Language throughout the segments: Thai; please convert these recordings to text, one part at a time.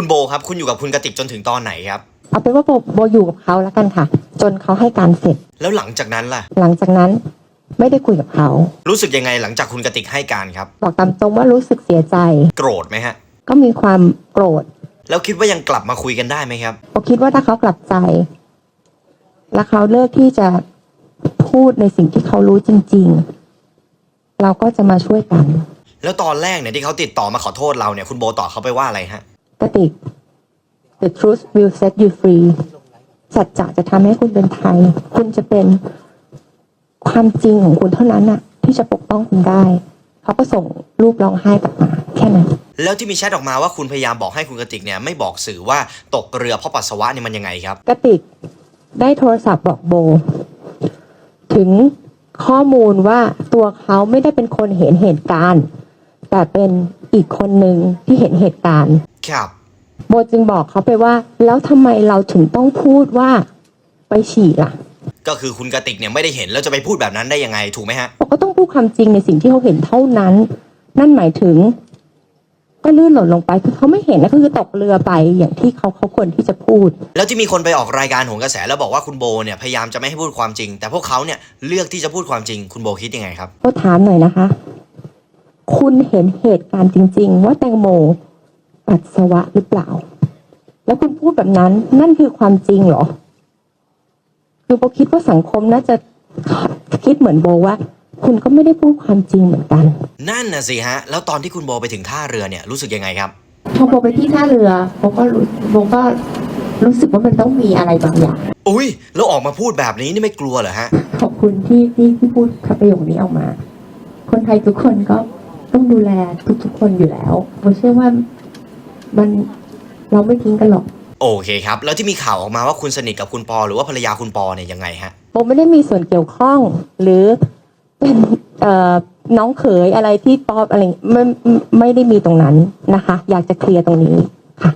คุณโบครับ คุณอยู่กับคุณกติกจนถึงตอนไหนครับ เอาเป็นว่าโบโบอยู่กับเขาแล้วกันค่ะ จนเขาให้การเสร็จ แล้วหลังจากนั้นล่ะ หลังจากนั้นไม่ได้คุยกับเขา รู้สึกยังไงหลังจากคุณกติกให้การครับ บอกตามตรงว่ารู้สึกเสียใจ โกรธไหมฮะ ก็มีความโกรธ แล้วคิดว่ายังกลับมาคุยกันได้ไหมครับ โบคิดว่าถ้าเขากลับใจ และเขาเลิกที่จะพูดในสิ่งที่เขารู้จริง ๆ เราก็จะมาช่วยกัน แล้วตอนแรกเนี่ยที่เขาติดต่อมาขอโทษเราเนี่ยคุณโบตอบเขาไปว่าอะไรฮะ กติก the truth will set you free สัจจะจะทำให้คุณเป็นไทย คุณจะเป็นความจริงของคุณเท่านั้นน่ะ ที่จะปกป้องคุณได้ เขาก็ส่งรูปร้องไห้กลับมา แค่นั้น แล้วที่มีแชทออกมาว่าคุณพยายามบอกให้คุณกติกเนี่ยไม่บอกสื่อว่าตกเรือเพราะปัสสาวะเนี่ยมันยังไงครับ กติกได้โทรศัพท์บอกโบ ถึงข้อมูลว่าตัวเขาไม่ได้เป็นคนเห็นเหตุการณ์ แต่เป็นอีกคนหนึ่งที่เห็นเหตุการณ์ ครับ โบจึงบอกเขาไปว่า แล้วทำไมเราถึงต้องพูดว่าไปฉี่ล่ะก็คือคุณกติกเนี่ยไม่ได้เห็นแล้วจะไปพูดแบบนั้นได้ยังไงถูกไหมฮะบอกก็ต้องพูดความจริงในสิ่งที่เขาเห็นเท่านั้น นั่นหมายถึง ก็ลื่นหล่นลงไปคือเขาไม่เห็นนะก็คือตกเรือไปอย่างที่เขาเขาควรที่จะพูด แล้วที่มีคนไปออกรายการโหนกระแสแล้วบอกว่าคุณโบเนี่ยพยายามจะไม่ให้พูดความจริง แต่พวกเขาเนี่ยเลือกที่จะพูดความจริง คุณโบคิดยังไงครับ ก็ถามหน่อยนะคะ คุณเห็นเหตุการณ์จริง ๆ ว่าแตงโม ปัสสาวะหรือเปล่า แล้วคุณพูดแบบนั้น นั่นคือความจริงเหรอ คือโบคิดว่าสังคมน่าจะคิดเหมือนโบว่า คุณก็ไม่ได้พูดความจริงเหมือนกัน นั่นน่ะสิฮะ แล้วตอนที่คุณโบไปถึงท่าเรือเนี่ยรู้สึกยังไงครับ พอโบไปที่ท่าเรือโบก็รู้โบก็รู้สึกว่ามันต้องมีอะไรบางอย่าง อุ้ยแล้วออกมาพูดแบบนี้นี่ไม่กลัวเหรอฮะ ขอบคุณที่ที่ที่พูดคำประโยคนี้ออกมา คนไทยทุกคนก็ต้องดูแลทุกๆคนอยู่แล้วผมเชื่อว่า มันเราไม่ทิ้งกันหรอก โอเคครับ แล้วที่มีข่าวออกมาว่าคุณสนิทกับคุณปอ หรือว่าภรรยาคุณปอเนี่ยยังไงฮะ ผมไม่ได้มีส่วนเกี่ยวข้องหรือเป็นเอ่อน้องเขยอะไรที่ปอบอะไรไม่ไม่ไม่ได้มีตรงนั้นนะคะ อยากจะเคลียร์ตรงนี้ค่ะ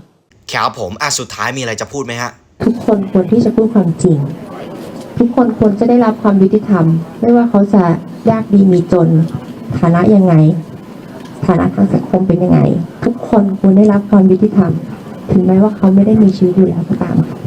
ครับผมอะสุดท้ายมีอะไรจะพูดไหมฮะ ทุกคนควรที่จะพูดความจริง ทุกคนควรจะได้รับความยุติธรรม ไม่ว่าเขาจะยากดีมีจน ฐานะยังไง ฐานะทางสังคมเป็นยังไง ทุกคนควรได้รับความยุติธรรม ถึงแม้ว่าเขาไม่ได้มีชีวิตอยู่แล้วก็ตามค่ะ